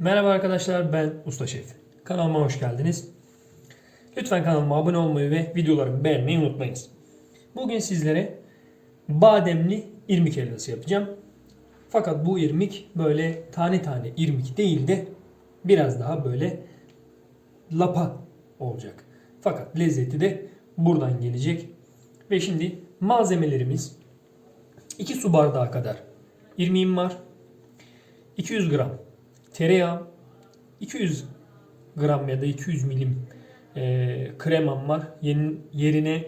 Merhaba arkadaşlar ben Usta Şef. Kanalıma hoş geldiniz. Lütfen kanalıma abone olmayı ve videolarımı beğenmeyi unutmayınız. Bugün sizlere bademli irmik helvası yapacağım. Fakat bu irmik böyle tane tane irmik değil de biraz daha böyle lapa olacak. Fakat lezzeti de buradan gelecek. Ve şimdi malzemelerimiz 2 su bardağı kadar irmiğim var. 200 gram tereyağı, 200 gram ya da 200 milim e, kremam var. Yerin, yerine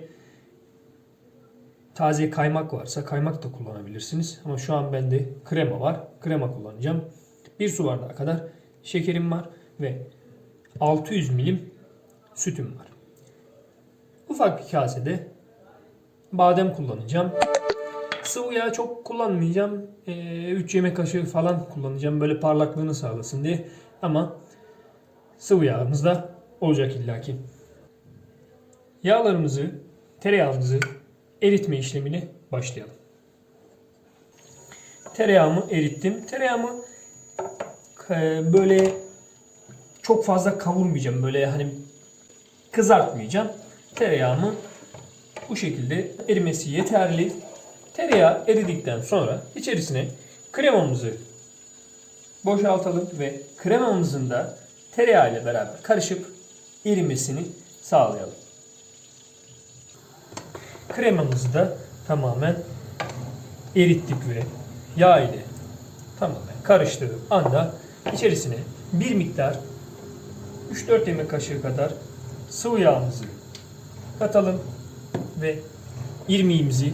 taze kaymak varsa kaymak da kullanabilirsiniz. Ama şu an bende krema var. Krema kullanacağım. Bir su bardağı kadar şekerim var ve 600 milim sütüm var. Ufak bir kasede badem kullanacağım. Sıvı yağ çok kullanmayacağım. 3 yemek kaşığı falan kullanacağım. Böyle parlaklığını sağlasın diye. Ama sıvı yağımız da olacak illaki. Yağlarımızı, tereyağımızı eritme işlemine başlayalım. Tereyağımı erittim. Tereyağımı e, böyle çok fazla kavurmayacağım. Böyle hani kızartmayacağım. Tereyağımı bu şekilde erimesi yeterli. Tereyağı eridikten sonra içerisine kremamızı boşaltalım ve kremamızın da tereyağı ile beraber karışıp erimesini sağlayalım. Kremamızı da tamamen erittik ve yağ ile tamamen karıştırdığım anda içerisine bir miktar 3-4 yemek kaşığı kadar sıvı yağımızı katalım ve irmiğimizi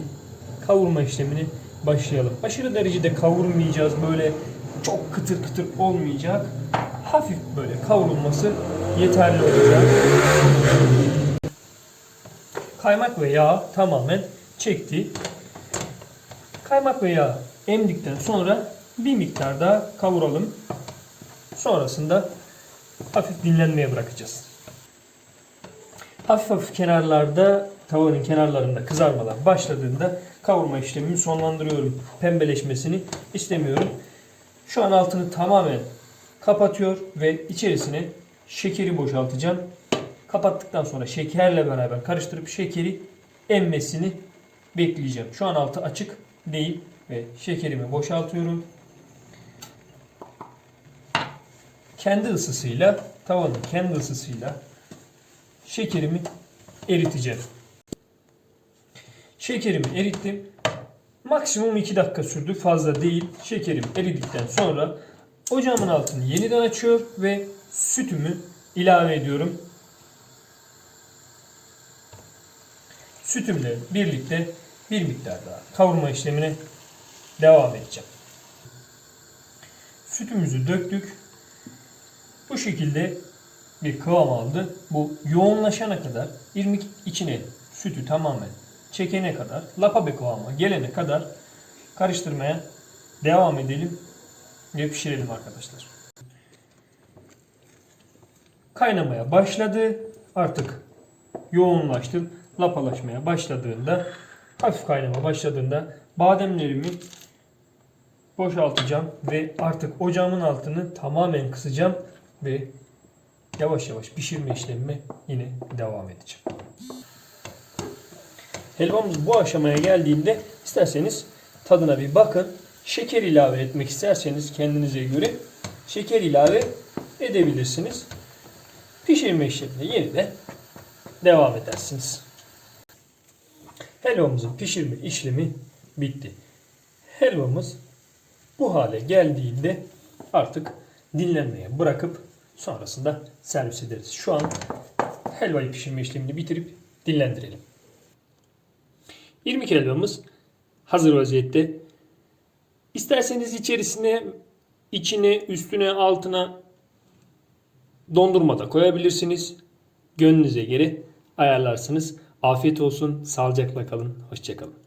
kavurma işlemini başlayalım. Aşırı derecede kavurmayacağız. Böyle çok kıtır kıtır olmayacak. Hafif böyle kavrulması yeterli olacak. Kaymak ve yağ tamamen çekti. Kaymak ve yağ emdikten sonra bir miktar daha kavuralım. Sonrasında hafif dinlenmeye bırakacağız. Hafif hafif kenarlarda tavanın kenarlarında kızarmalar başladığında kavurma işlemimi sonlandırıyorum. Pembeleşmesini istemiyorum. Şu an altını tamamen kapatıyor ve içerisine şekeri boşaltacağım. Kapattıktan sonra şekerle beraber karıştırıp şekeri emmesini bekleyeceğim. Şu an altı açık değil ve şekerimi boşaltıyorum. Kendi ısısıyla, tavanın kendi ısısıyla şekerimi eriteceğim. Şekerimi erittim. Maksimum 2 dakika sürdü. Fazla değil. Şekerim eridikten sonra ocağımın altını yeniden açıyor ve sütümü ilave ediyorum. Sütümle birlikte bir miktar daha kavurma işlemine devam edeceğim. Sütümüzü döktük. Bu şekilde bir kıvam aldı. Bu yoğunlaşana kadar irmik içine sütü tamamen çekene kadar, lapa bir kıvama gelene kadar karıştırmaya devam edelim ve pişirelim arkadaşlar. Kaynamaya başladı. Artık yoğunlaştı. Lapalaşmaya başladığında, hafif kaynama başladığında bademlerimi boşaltacağım ve artık ocağımın altını tamamen kısacağım ve yavaş yavaş pişirme işlemime yine devam edeceğim. Helvamız bu aşamaya geldiğinde isterseniz tadına bir bakın. Şeker ilave etmek isterseniz kendinize göre şeker ilave edebilirsiniz. Pişirme işlemine yeniden devam edersiniz. Helvamızın pişirme işlemi bitti. Helvamız bu hale geldiğinde artık dinlenmeye bırakıp sonrasında servis ederiz. Şu an helvayı pişirme işlemini bitirip dinlendirelim. İrmik helvamız hazır vaziyette. İsterseniz içerisine, içine, üstüne, altına dondurma da koyabilirsiniz. Gönlünüze göre ayarlarsınız. Afiyet olsun, sağlıcakla kalın, hoşçakalın.